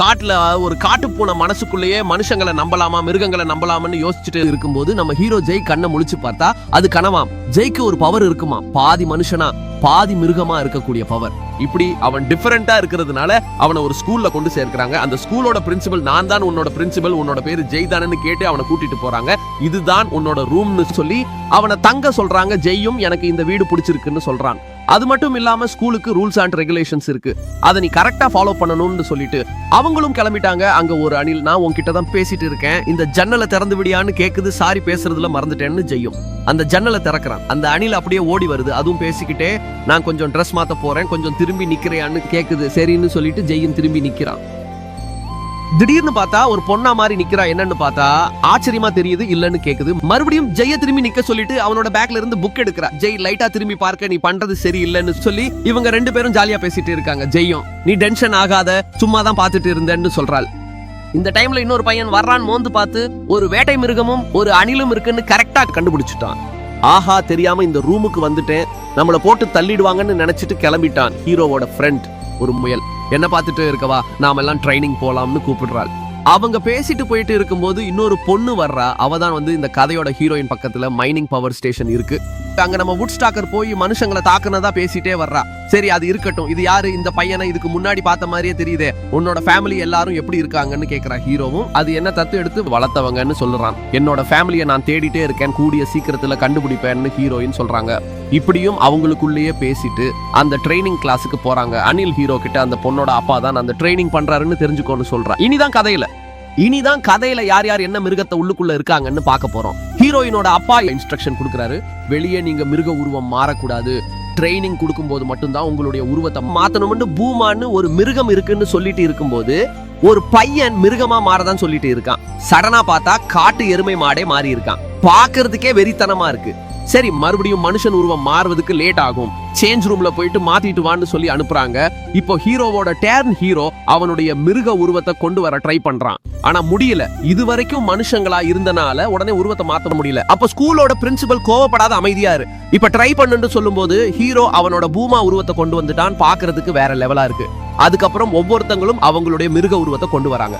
காட்டுல ஒரு காட்டு போன மனசுக்குள்ளேயே மனுஷங்களை நம்பலாமா மிருகங்களை நம்பலாமான்னு யோசிச்சுட்டு இருக்கும்போது நம்ம ஹீரோ ஜெய் கண்ணை முழிச்சு பார்த்தா அது கனவாம் ஜெய்க்கு ஒரு பவர் இருக்குமா? பாதி மனுஷனா பாதி மிருகமா இருக்கக்கூடிய பவர் இப்படி அவன் டிஃபரெண்டா இருக்கிறதுனால அவனை ஒரு ஸ்கூல்ல கொண்டு சேர்க்கிறாங்க. அந்த ஸ்கூலோட பிரின்சிபல் நான் தான் உன்னோட பிரின்சிபல் உன்னோட பேரு ஜெய் தானன்னு கேட்டு அவனை கூட்டிட்டு போறாங்க. இதுதான் உன்னோட ரூம்னு சொல்லி அவனை தங்க சொல்றாங்க. ஜெய்யும் எனக்கு இந்த வீடு பிடிச்சிருக்குன்னு சொல்றான். அது மட்டும் இல்லாம ஸ்கூலுக்கு ரூல்ஸ் அண்ட் ரெகுலேஷன்ஸ் இருக்கு. அதை நீ கரெக்டா ஃபாலோ பண்ணணும்னு சொல்லிட்டு அவங்களும் கிளம்பிட்டாங்க. அங்க ஒரு அணில் நான் உன்கிட்ட தான் பேசிட்டு இருக்கேன். இந்த ஜன்னலை திறந்து விடியான்னு கேக்குது சாரி பேசுறதுல மறந்துட்டேன்னு ஜெய்யும் அந்த ஜன்னலை திறக்கிறான். அந்த அணில் அப்படியே ஓடி வருது. அதுவும் பேசிக்கிட்டே நான் கொஞ்சம் ட்ரெஸ் மாத்த போறேன் கொஞ்சம் திரும்பி நிக்கிறேன்னு கேக்குது. சரின்னு சொல்லிட்டு ஜெய்யும் திரும்பி நிக்கிறான். திடீர்னு பார்த்தா ஒரு பொண்ணா மாதிரி நிக்கிறா. என்னன்னு பார்த்தா ஆச்சரியமா தெரியுது இல்லன்னு கேக்குது. மறுபடியும் ஜெய திரும்பி நிக்க சொல்லிட்டு அவனோட பேக்ல இருந்து புக் எடுக்கிறா. ஜெய் லைட்டா திரும்பி பார்க்க நீ பண்றது சரி இல்லன்னு சொல்லி இவங்க ரெண்டு பேரும் ஜாலியா பேசிட்டு இருக்காங்க. ஜெய்யும் நீ டென்ஷன் ஆகாத சும்மா தான் பார்த்துட்டு இருந்தேன்னு சொல்றாள். இந்த டைம்ல இன்னொரு பையன் வர்றான் மோந்து பார்த்து ஒரு வேட்டை மிருகமும் ஒரு அணிலும் இருக்குன்னு கரெக்டா கண்டுபிடிச்சிட்டான். ஆஹா தெரியாம இந்த ரூமுக்கு வந்துட்டேன். நம்மள போட்டு தள்ளிடுவாங்கன்னு நினைச்சிட்டு கிளம்பிட்டான். ஹீரோவோட ஃப்ரெண்ட் ஒரு முயல். என்ன பார்த்துட்டு இருக்கவா? நாம எல்லாம் ட்ரைனிங் போலாம்னு கூப்பிடுறாள். அவங்க பேசிட்டு போயிட்டு இருக்கும்போது இன்னொரு பொண்ணு வர்றா. அவ தான் வந்து இந்த கதையோட ஹீரோயின் பக்கத்துல மைனிங் பவர் ஸ்டேஷன் இருக்கு. அங்க நம்ம வுட் ஸ்டாக்கர் போய் மனுஷங்களை தாக்குனதா பேசிட்டே வர்றா. சரி அது இருக்கட்டும். இது யாரு? இந்த பையனை இதுக்கு முன்னாடி பார்த்த மாதிரியே தெரியுதே. உன்னோட ஃபேமிலி எல்லாரும் எப்படி இருக்காங்கன்னு கேக்குறா ஹீரோவும். அது என்ன தத்து எடுத்து வளர்த்தவங்கன்னு சொல்லுறான் என்னோட ஃபேமிலியை நான் தேடிட்டே இருக்கேன். கூடிய சீக்கிரத்துல கண்டுபிடிப்பேன்னு ஹீரோயின் சொல்றாங்க. இப்படியும் அவங்களுக்குள்ளேயே பேசிட்டு அந்த ட்ரைனிங் கிளாஸுக்கு போறாங்க. அனில் ஹீரோ கிட்ட அந்த பொண்ணோட அப்பா தான் அந்த ட்ரைனிங் பண்றாருன்னு தெரிஞ்சுக்கோன்னு சொல்றான் இனிதான் கதையில. இனிதான் கதையில யார் யார் என்ன மிருகத்தை உள்ளுக்குள்ள இருக்காங்கன்னு பார்க்க போறோம். ஹீரோயினோட அப்பா இன்ஸ்ட்ரக்ஷன் கொடுக்குறாரு. வெளியே நீங்க மிருக உருவம் மாறக்கூடாது. ட்ரைனிங் கொடுக்கும்போது மட்டும்தான் உங்களுடைய உருவத்தை மாத்தணும்னு பூமான்னு ஒரு மிருகம் இருக்குன்னு சொல்லிட்டு இருக்கும்போது ஒரு பையன் மிருகமா மாறதான் சொல்லிட்டு இருக்கான். சடனா பார்த்தா காட்டு எருமை மாடே மாறி இருக்கான் பாக்குறதுக்கே வெறித்தனமா இருக்கு. சரி மறுபடியும் மனுஷன் உருவம் மாறுவதுக்கு லேட் ஆகும். சேஞ்ச் ரூம்ல போயிட்டு மாத்திட்டு வான்னு சொல்லி அனுப்புறாங்க. இப்போ ஹீரோவோட டேர்ன் ஹீரோ அவனுடைய மிருக உருவத்தை கொண்டு வர ட்ரை பண்றான். ஆனா முடியல. இது வரைக்கும் மனுஷங்களா இருந்தனால உடனே உருவத்தை மாத்த முடியல. அப்ப ஸ்கூலோட பிரின்சிபல் கோவப்படாத அமைதியா இரு. இப்ப ட்ரை பண்ணுன்னு சொல்லும்போது ஹீரோ அவனோட பூமா உருவத்தை கொண்டு வந்துட்டான். பாக்குறதுக்கு வேற லெவலா இருக்கு. அதுக்கப்புறம் ஒவ்வொருத்தங்களும் அவங்களுடைய மிருக உருவத்தை கொண்டு வராங்க.